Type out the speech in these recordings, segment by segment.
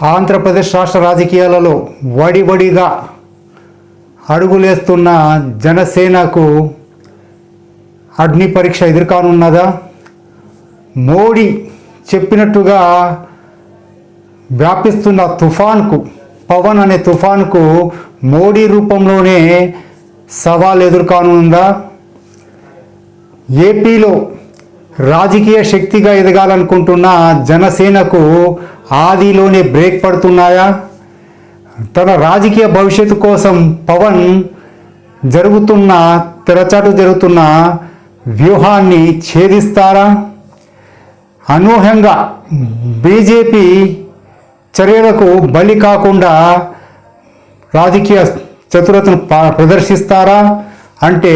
ఆంధ్రప్రదేశ్ రాష్ట్ర రాజకీయాలలో వడివడిగా అడుగులేస్తున్న జనసేనకు అగ్ని పరీక్ష ఎదుర్కానున్నదా? మోడీ చెప్పినట్టుగా వ్యాపిస్తున్న తుఫాన్కు పవన్ అనే తుఫాన్కు మోడీ రూపంలోనే సవాల్ ఎదుర్కానుందా ఏపీలో రాజకీయ శక్తిగా ఎదగాలనుకుంటున్న జనసేనకు ఆదిలోనే బ్రేక్ పడుతున్నాయా? తన రాజకీయ భవిష్యత్తు కోసం పవన్ జరుగుతున్న తెరచాటు జరుగుతున్న వ్యూహాన్ని ఛేదిస్తారా? అనూహ్యంగా బీజేపీ చర్యలకు బలి కాకుండా రాజకీయ చతురతను ప్రదర్శిస్తారా? అంటే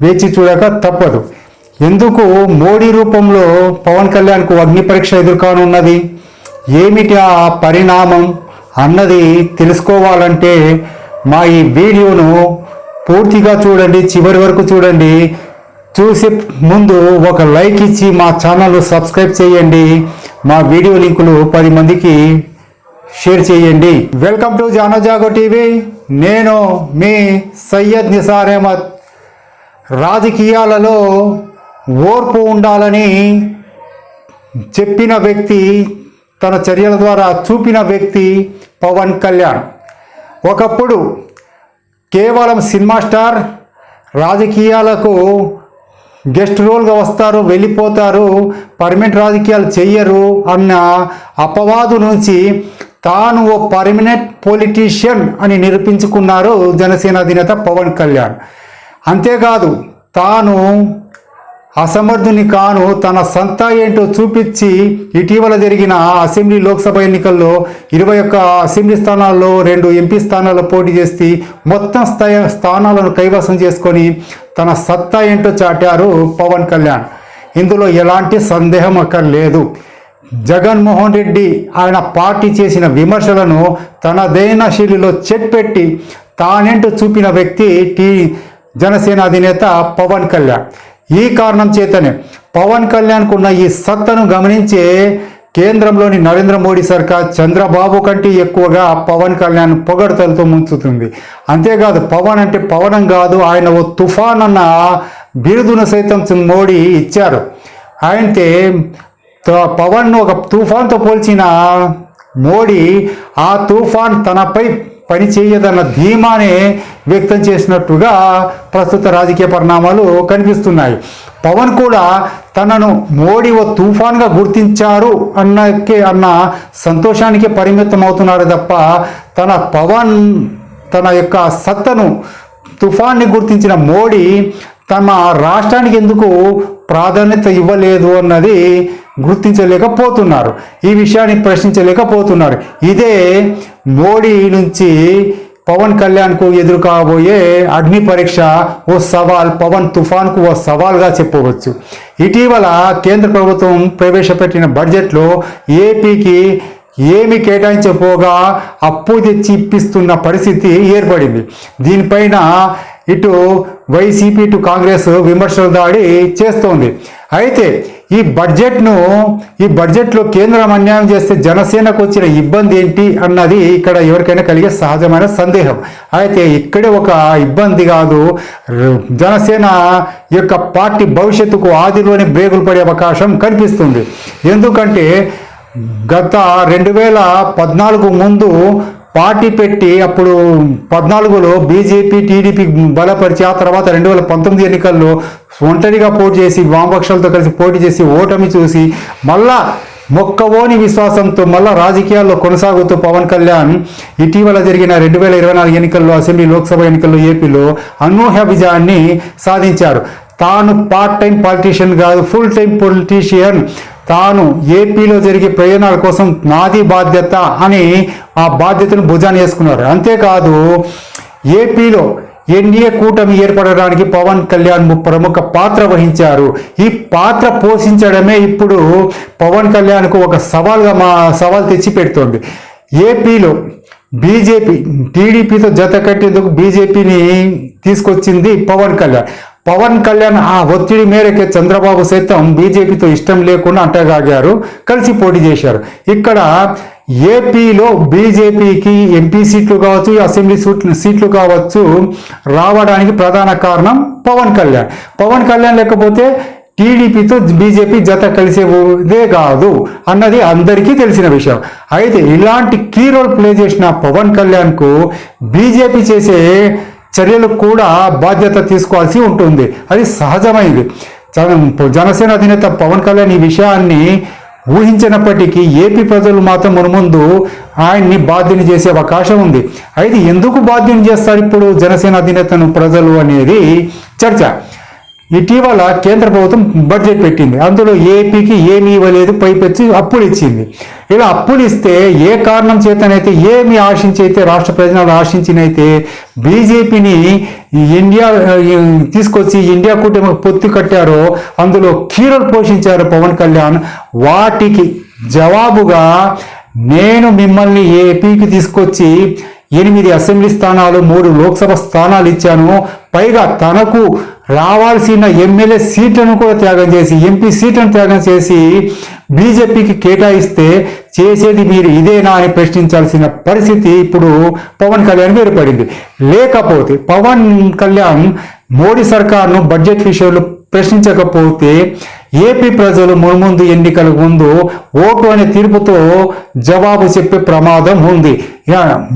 వేచి చూడక తప్పదు. ఎందుకు మోడీ రూపంలో పవన్ కళ్యాణ్కు అగ్ని పరీక్ష ఎదుర్కానున్నది? ఏమిటి ఆ పరిణామం? అన్నది తెలుసుకోవాలంటే మా ఈ వీడియోను పూర్తిగా చూడండి చివరి వరకు చూడండి. చూసే ముందు ఒక లైక్ ఇచ్చి మా ఛానల్ సబ్స్క్రైబ్ చేయండి. మా వీడియో లింకులు పది మందికి షేర్ చేయండి. Welcome to Jaano Jaago TV. నేను మీ సయ్యద్ నిసార్ అహ్మద్ రాజకీయాలలో ఓర్పు ఉండాలని చెప్పిన వ్యక్తి తన చర్యల ద్వారా చూపిన వ్యక్తి పవన్ కళ్యాణ్. ఒకప్పుడు కేవలం సినిమా స్టార్ రాజకీయాలకు గెస్ట్ రోల్గా వస్తారు వెళ్ళిపోతారు పర్మనెంట్ రాజకీయాలు చెయ్యరు అన్న అపవాదు నుంచి తాను ఓ పర్మనెంట్ పొలిటీషియన్ అని నిరూపించుకున్నారు జనసేన అధినేత పవన్ కళ్యాణ్. అంతేకాదు తాను అసమర్థుని కాను తన సంత ఏంటో చూపించి ఇటీవల జరిగిన అసెంబ్లీ లోక్సభ ఎన్నికల్లో ఇరవై ఒక్క అసెంబ్లీ స్థానాల్లో రెండు ఎంపీ స్థానాల్లో పోటీ చేసి మొత్తం స్థాయి స్థానాలను కైవసం చేసుకొని తన సత్తా ఏంటో చాటారు పవన్ కళ్యాణ్. ఇందులో ఎలాంటి సందేహం అక్కర్లేదు జగన్మోహన్ రెడ్డి ఆయన పార్టీ చేసిన విమర్శలను తనదైన శైలిలో చెక్ పెట్టి తానేంటో చూపిన వ్యక్తి టీ జనసేన అధినేత పవన్ కళ్యాణ్. ఈ కారణం చేతనే పవన్ కళ్యాణ్కు ఉన్న ఈ సత్తను గమనించే కేంద్రంలోని నరేంద్ర మోడీ సర్కార్ చంద్రబాబు కంటే ఎక్కువగా పవన్ కళ్యాణ్ పొగడతలతో ముంచుతుంది. అంతేకాదు పవన్ అంటే పవనం కాదు ఆయన ఓ తుఫాన్ అన్న బిరుదును సైతం మోడీ ఇచ్చారు. అయితే పవన్ను పవన్ ఒక తుఫాన్తో పోల్చిన మోడీ ఆ తుఫాన్ తనపై పని చేయదన్న ధీమానే వ్యక్తం చేసినట్టుగా ప్రస్తుత రాజకీయ పరిణామాలు కనిపిస్తున్నాయి. పవన్ కూడా తనను మోడీ ఓ తుఫాన్గా గుర్తించారు అన్నకే అన్న సంతోషానికి పరిమితం అవుతున్నారు తప్ప తన పవన్ తన యొక్క సత్తను తుఫాన్ని గుర్తించిన మోడీ తమ రాష్ట్రానికి ఎందుకు ప్రాధాన్యత ఇవ్వలేదు అన్నది గుర్తించలేకపోతున్నారు. ఈ విషయాన్ని ప్రశ్నించలేకపోతున్నారు. ఇదే మోడీ నుంచి పవన్ కళ్యాణ్కు ఎదురు కాబోయే అగ్ని పరీక్ష ఓ సవాల్ పవన్ తుఫాన్కు ఓ సవాల్గా చెప్పవచ్చు. ఇటీవల కేంద్ర ప్రభుత్వం ప్రవేశపెట్టిన బడ్జెట్లో ఏపీకి ఏమి కేటాయించపోగా అప్పు తెచ్చి ఇప్పిస్తున్న పరిస్థితి ఏర్పడింది. దీనిపైన ఇటు వైసీపీ ఇటు కాంగ్రెస్ విమర్శల దాడి చేస్తోంది. అయితే ఈ బడ్జెట్ను ఈ బడ్జెట్లో కేంద్రం అన్యాయం చేస్తే జనసేనకు వచ్చిన ఇబ్బంది ఏంటి అన్నది ఇక్కడ ఎవరికైనా కలిగే సహజమైన సందేహం. అయితే ఇక్కడే ఒక ఇబ్బంది కాదు. జనసేన యొక్క పార్టీ భవిష్యత్తుకు ఆదిలోనే బ్రేకులు పడే అవకాశం కనిపిస్తుంది. ఎందుకంటే గత రెండు వేల పద్నాలుగు ముందు పార్టీ పెట్టి అప్పుడు పద్నాలుగులో బీజేపీ టీడీపీ బలపరిచి ఆ తర్వాత రెండు వేల పంతొమ్మిది ఎన్నికల్లో ఒంటరిగా పోటీ చేసి వామపక్షాలతో కలిసి పోటీ చేసి ఓటమి చూసి మళ్ళా మొక్కవోని విశ్వాసంతో మళ్ళా రాజకీయాల్లో కొనసాగుతూ పవన్ కళ్యాణ్ ఇటీవల జరిగిన రెండు వేల ఇరవై నాలుగు ఎన్నికల్లో అసెంబ్లీ లోక్సభ ఎన్నికల్లో ఏపీలో అనూహ్య విజయాన్ని సాధించారు తాను పార్ట్ టైం పాలిటీషియన్ కాదు ఫుల్ టైం పొలిటీషియన్ తాను ఏపీలో జరిగే ప్రయోజనాల కోసం నాది బాధ్యత అని ఆ బాధ్యతను భుజాన్ని వేసుకున్నారు. అంతేకాదు ఏపీలో ఎన్డీఏ కూటమి ఏర్పడడానికి పవన్ కళ్యాణ్ ప్రముఖ పాత్ర వహించారు. ఈ పాత్ర పోషించడమే ఇప్పుడు పవన్ కళ్యాణ్కు ఒక సవాల్గా మా సవాల్ తెచ్చి పెడుతోంది. ఏపీలో బీజేపీ టీడీపీతో జత కట్టేందుకు బీజేపీని తీసుకొచ్చింది పవన్ కళ్యాణ్. పవన్ కళ్యాణ్ ఆ ఒత్తిడి మేరకే చంద్రబాబు సైతం బీజేపీతో ఇష్టం లేకుండా అంటగాగారు కలిసి పోటీ చేశారు. ఇక్కడ ఏపీలో బీజేపీకి ఎంపీ సీట్లు కావచ్చు అసెంబ్లీ సీట్లు సీట్లు కావచ్చు రావడానికి ప్రధాన కారణం పవన్ కళ్యాణ్. పవన్ కళ్యాణ్ లేకపోతే టీడీపీతో బీజేపీ జత కలిసేదే కాదు అన్నది అందరికీ తెలిసిన విషయం. అయితే ఇలాంటి కీ రోల్ ప్లే చేసిన పవన్ కళ్యాణ్కు బీజేపీ చేసే చర్యలకు కూడా బాధ్యత తీసుకోవాల్సి ఉంటుంది. అది సహజమైంది జనసేన అధినేత పవన్ కళ్యాణ్ ఈ విషయాన్ని ఊహించినప్పటికీ ఏపీ ప్రజలు మాత్రం మునుముందు ఆయన్ని బాధ్యుని చేసే అవకాశం ఉంది. అయితే ఎందుకు బాధ్యుని చేస్తారు ఇప్పుడు జనసేన అధినేతను ప్రజలు అనేది చర్చ. ఇటీవల కేంద్ర ప్రభుత్వం బడ్జెట్ పెట్టింది. అందులో ఏపీకి ఏమీ ఇవ్వలేదు పైపెచ్చి అప్పులు ఇచ్చింది. ఇలా అప్పులు ఇస్తే ఏ కారణం చేతనైతే ఏమి ఆశించి అయితే రాష్ట్ర ప్రజలు ఆశించినైతే బీజేపీని ఇండియా తీసుకొచ్చి ఇండియా కూటమికి పొత్తు కట్టారో అందులో కీరలు పోషించారు పవన్ కళ్యాణ్. వాటికి జవాబుగా నేను మిమ్మల్ని ఏపీకి తీసుకొచ్చి ఎనిమిది అసెంబ్లీ స్థానాలు మూడు లోక్సభ స్థానాలు ఇచ్చాను. పైగా తనకు రావాల్సిన ఎమ్మెల్యే సీట్లను కూడా త్యాగం చేసి ఎంపీ సీట్లను త్యాగం చేసి బీజేపీకి కేటాయిస్తే చేసేది మీరు ఇదేనా అని ప్రశ్నించాల్సిన పరిస్థితి ఇప్పుడు పవన్ కళ్యాణ్ ఏర్పడింది లేకపోతే పవన్ కళ్యాణ్ మోడీ సర్కార్ను బడ్జెట్ విషయంలో ప్రశ్నించకపోతే ఏపీ ప్రజలు మున్ముందు ఎన్నికల ముందు ఓటు అనే తీర్పుతో జవాబు చెప్పే ప్రమాదం ఉంది.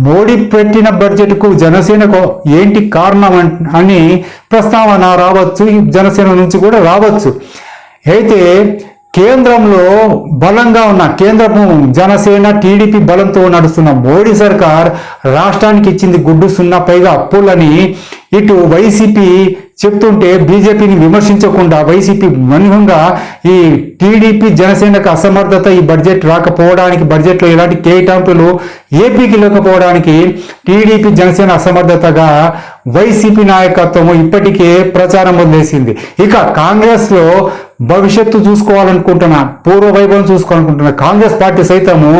మోడీ పెట్టిన బడ్జెట్కు జనసేనకు ఏంటి కారణం అని ప్రస్తావన రావచ్చు. జనసేన నుంచి కూడా రావచ్చు. అయితే కేంద్రంలో బలంగా ఉన్న కేంద్రం జనసేన టీడీపీ బలంతో నడుస్తున్న మోడీ సర్కార్ రాష్ట్రానికి ఇచ్చింది గుడ్డు సున్నా పైగా అప్పులని ఇటు వైసీపీ చెప్తుంటే బీజేపీని విమర్శించకుండా వైసీపీ మన్యంగా ఈ టీడీపీ జనసేనకు అసమర్థత ఈ బడ్జెట్ రాకపోవడానికి బడ్జెట్లో ఎలాంటి కేటాంపులు ఏపీకి లేకపోవడానికి టీడీపీ జనసేన అసమర్థతగా వైసీపీ నాయకత్వం ఇప్పటికే ప్రచారం వదిలేసింది. ఇక కాంగ్రెస్లో భవిష్యత్తు చూసుకోవాలనుకుంటున్న పూర్వ వైభవం చూసుకోవాలనుకుంటున్న కాంగ్రెస్ పార్టీ సైతము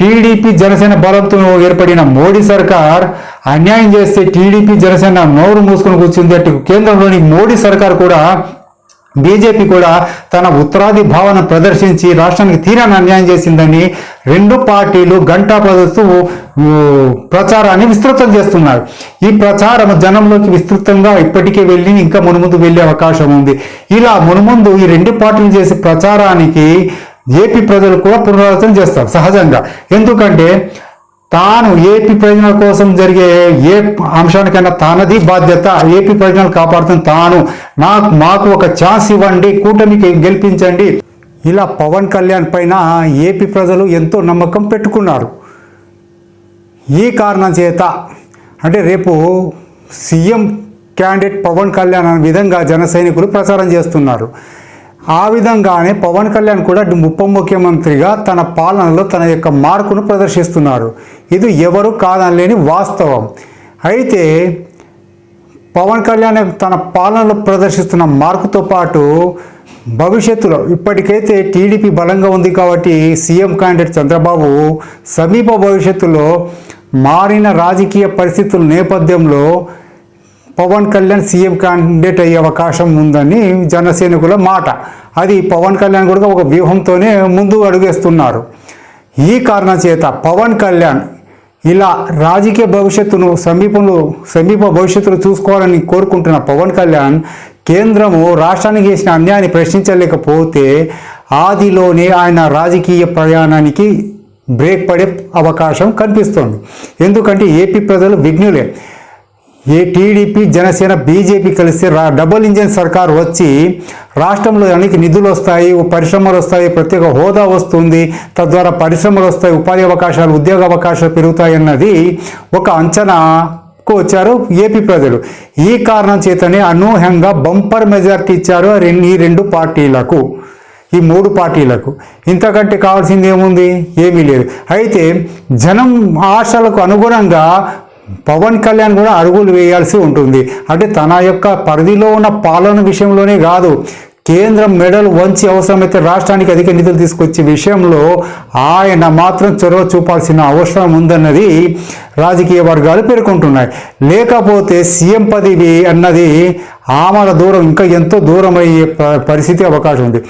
టీడీపీ జనసేన బలంతో ఏర్పడిన మోడీ సర్కార్ అన్యాయం చేస్తే టీడీపీ జనసేన నోరు మూసుకొని కూర్చుంది అటు కేంద్రంలోని మోడీ సర్కార్ కూడా బీజేపీ కూడా తన ఉత్తరాది భావన ప్రదర్శించి రాష్ట్రానికి తీరాన్ని అన్యాయం చేసిందని రెండు పార్టీలు గంటా ప్రదర్శిస్తూ ప్రచారాన్ని విస్తృతం చేస్తున్నారు. ఈ ప్రచారం జనంలోకి విస్తృతంగా ఇప్పటికే వెళ్ళి ఇంకా మునుముందు వెళ్ళే అవకాశం ఉంది. ఇలా మునుముందు ఈ రెండు పార్టీలు చేసే ప్రచారానికి ఏపీ ప్రజలు కూడా పునరావృతం చేస్తారు సహజంగా. ఎందుకంటే తాను ఏపీ ప్రయోజనాల కోసం జరిగే ఏ అంశానికైనా తానది బాధ్యత ఏపీ ప్రయోజనాలు కాపాడుతుంది తాను. నాకు మాకు ఒక ఛాన్స్ ఇవ్వండి కూటమికి గెలిపించండి. ఇలా పవన్ కళ్యాణ్ పైన ఏపీ ప్రజలు ఎంతో నమ్మకం పెట్టుకున్నారు. ఈ కారణం చేత అంటే రేపు సీఎం క్యాండిడేట్ పవన్ కళ్యాణ్ అనే విధంగా జన సైనికులు ప్రచారం చేస్తున్నారు. ఆ విధంగానే పవన్ కళ్యాణ్ కూడా ఉప ముఖ్యమంత్రిగా తన పాలనలో తన యొక్క మార్కును ప్రదర్శిస్తున్నారు. ఇది ఎవరు కాదనలేని వాస్తవం. అయితే పవన్ కళ్యాణ్ తన పాలనలో ప్రదర్శిస్తున్న మార్కుతో పాటు భవిష్యత్తులో ఇప్పటికైతే టీడీపీ బలంగా ఉంది కాబట్టి సీఎం క్యాండిడేట్ చంద్రబాబు సమీప భవిష్యత్తులో మారిన రాజకీయ పరిస్థితుల నేపథ్యంలో పవన్ కళ్యాణ్ సీఎం క్యాండిడేట్ అయ్యే అవకాశం ఉందని జనసైనికుల మాట. అది పవన్ కళ్యాణ్ కూడా ఒక వ్యూహంతోనే ముందు అడుగేస్తున్నారు. ఈ కారణం చేత పవన్ కళ్యాణ్ ఇలా రాజకీయ భవిష్యత్తును సమీపంలో సమీప భవిష్యత్తులో చూసుకోవాలని కోరుకుంటున్న పవన్ కళ్యాణ్ కేంద్రము రాష్ట్రానికి చేసిన అన్యాయాన్ని ప్రశ్నించలేకపోతే ఆదిలోనే ఆయన రాజకీయ ప్రయాణానికి బ్రేక్ పడే అవకాశం కనిపిస్తోంది. ఎందుకంటే ఏపీ ప్రజలు విఘ్నులే ఏ టీడీపీ జనసేన బీజేపీ కలిస్తే రా డబుల్ ఇంజిన్ సర్కార్ వచ్చి రాష్ట్రంలో అనేక నిధులు వస్తాయి పరిశ్రమలు వస్తాయి ప్రత్యేక హోదా వస్తుంది తద్వారా పరిశ్రమలు వస్తాయి ఉపాధి అవకాశాలు ఉద్యోగ అవకాశాలు పెరుగుతాయి అన్నది ఒక అంచనా వచ్చారు ఏపీ ప్రజలు. ఈ కారణం చేతనే అనూహ్యంగా బంపర్ మెజార్టీ ఇచ్చారు ఈ రెండు పార్టీలకు ఈ మూడు పార్టీలకు. ఇంతకంటే కావాల్సింది ఏముంది? ఏమీ లేదు. అయితే జనం ఆశలకు అనుగుణంగా పవన్ కళ్యాణ్ కూడా అడుగులు వేయాల్సి ఉంటుంది. అంటే తన యొక్క పరిధిలో ఉన్న పాలన విషయంలోనే కాదు. కేంద్రం మెడలు వంచి అవసరమైతే రాష్ట్రానికి అధిక నిధులు తీసుకొచ్చే విషయంలో ఆయన మాత్రం చొరవ చూపాల్సిన అవసరం ఉందన్నది రాజకీయ వర్గాలు పేర్కొంటున్నాయి. లేకపోతే సీఎం పదవి అన్నది ఆమల దూరం ఇంకా ఎంతో దూరం అయ్యే పరిస్థితి అవకాశం ఉంది.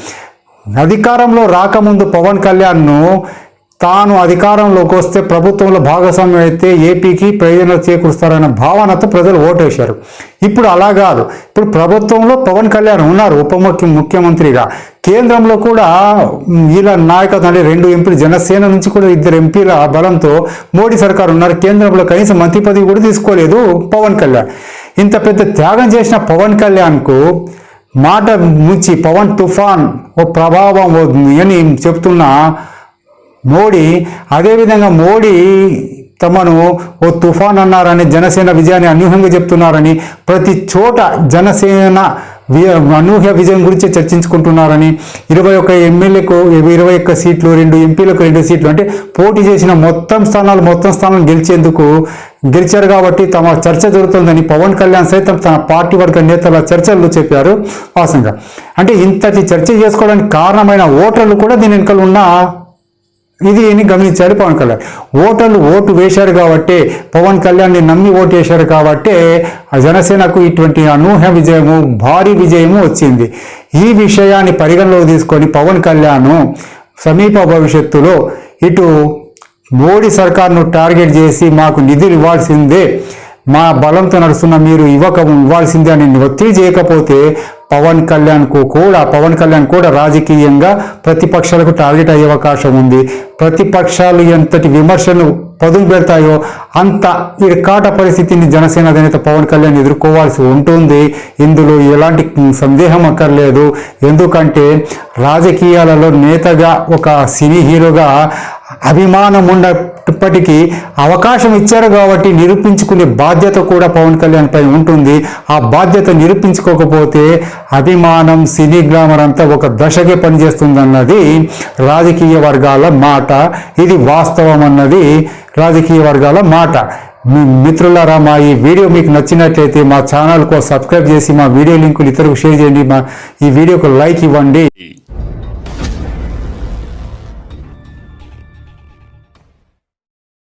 అధికారంలో రాకముందు పవన్ కళ్యాణ్ను తాను అధికారంలోకి వస్తే ప్రభుత్వంలో భాగస్వామ్యం అయితే ఏపీకి ప్రయోజనాలు చేకూరుస్తారనే భావనతో ప్రజలు ఓటేశారు. ఇప్పుడు అలా కాదు. ఇప్పుడు ప్రభుత్వంలో పవన్ కళ్యాణ్ ఉన్నారు ఉప ముఖ్య ముఖ్యమంత్రిగా. కేంద్రంలో కూడా ఇలా వీళ్ళ నాయకత్వం అంటే రెండు ఎంపీలు జనసేన నుంచి కూడా ఇద్దరు ఎంపీల బలంతో మోడీ సర్కార్ ఉన్నారు. కేంద్రంలో కనీసం మంత్రి పదవి కూడా తీసుకోలేదు పవన్ కళ్యాణ్. ఇంత పెద్ద త్యాగం చేసిన పవన్ కళ్యాణ్కు మాట ముంచి పవన్ తుఫాన్ ఓ ప్రభావం అని చెప్తున్నా మోడీ అదేవిధంగా మోడీ తమను ఓ తుఫాన్ అన్నారని జనసేన విజయాన్ని అనూహ్యంగా చెప్తున్నారని ప్రతి చోట జనసేన వి- అనూహ్య విజయం గురించి చర్చించుకుంటున్నారని ఇరవై ఒక్క ఎమ్మెల్యేకు ఇరవై ఒక్క సీట్లు రెండు ఎంపీలకు రెండు సీట్లు అంటే పోటీ చేసిన మొత్తం స్థానాలు మొత్తం స్థానాలు గెలిచేందుకు గెలిచారు కాబట్టి తమ చర్చ జరుగుతుందని పవన్ కళ్యాణ్ సైతం తన పార్టీ వర్గ నేతల చర్చల్లో చెప్పారు వాసంగా అంటే ఇంతటి చర్చ చేసుకోవడానికి కారణమైన ఓటర్లు కూడా దీని వెనుకలు ఉన్న ఇది అని గమనించాడు పవన్ కళ్యాణ్. ఓటర్లు ఓటు వేశారు కాబట్టి పవన్ కళ్యాణ్ని నమ్మి ఓటు వేశారు కాబట్టి ఆ జనసేనకు ఇటువంటి అనూహ్య విజయము భారీ విజయము వచ్చింది. ఈ విషయాన్ని పరిగణలోకి తీసుకొని పవన్ కళ్యాణ్ సమీప భవిష్యత్తులో ఇటు మోడీ సర్కార్ను టార్గెట్ చేసి మాకు నిధులు ఇవ్వాల్సిందే మా బలంతో నడుస్తున్న మీరు ఇవ్వక ఇవ్వాల్సిందే అని ఒత్తిడి చేయకపోతే పవన్ కళ్యాణ్కు కూడా పవన్ కళ్యాణ్ కూడా రాజకీయంగా ప్రతిపక్షాలకు టార్గెట్ అయ్యే అవకాశం ఉంది. ప్రతిపక్షాలు ఎంతటి విమర్శలు పదులు పెడతాయో అంత ఇరకాట పరిస్థితిని జనసేన అధినేత పవన్ కళ్యాణ్ ఎదుర్కోవాల్సి ఉంటుంది. ఇందులో ఎలాంటి సందేహం అక్కర్లేదు. ఎందుకంటే రాజకీయాలలో నేతగా ఒక సినీ హీరోగా అభిమానం ఉన్నప్పటికీ అవకాశం ఇచ్చారు కాబట్టి నిరూపించుకునే బాధ్యత కూడా పవన్ కళ్యాణ్ పై ఉంటుంది. ఆ బాధ్యత నిరూపించుకోకపోతే అభిమానం సినీ గ్లామర్ అంతా ఒక దశకే పనిచేస్తుందన్నది రాజకీయ వర్గాల మాట. ఇది వాస్తవం అన్నది రాజకీయ వర్గాల మాట. మీ మిత్రులారా మా ఈ వీడియో మీకు నచ్చినట్లయితే మా ఛానల్కు సబ్స్క్రైబ్ చేసి మా వీడియో లింకులు ఇతరులకు షేర్ చేయండి. మా ఈ వీడియోకు లైక్ ఇవ్వండి.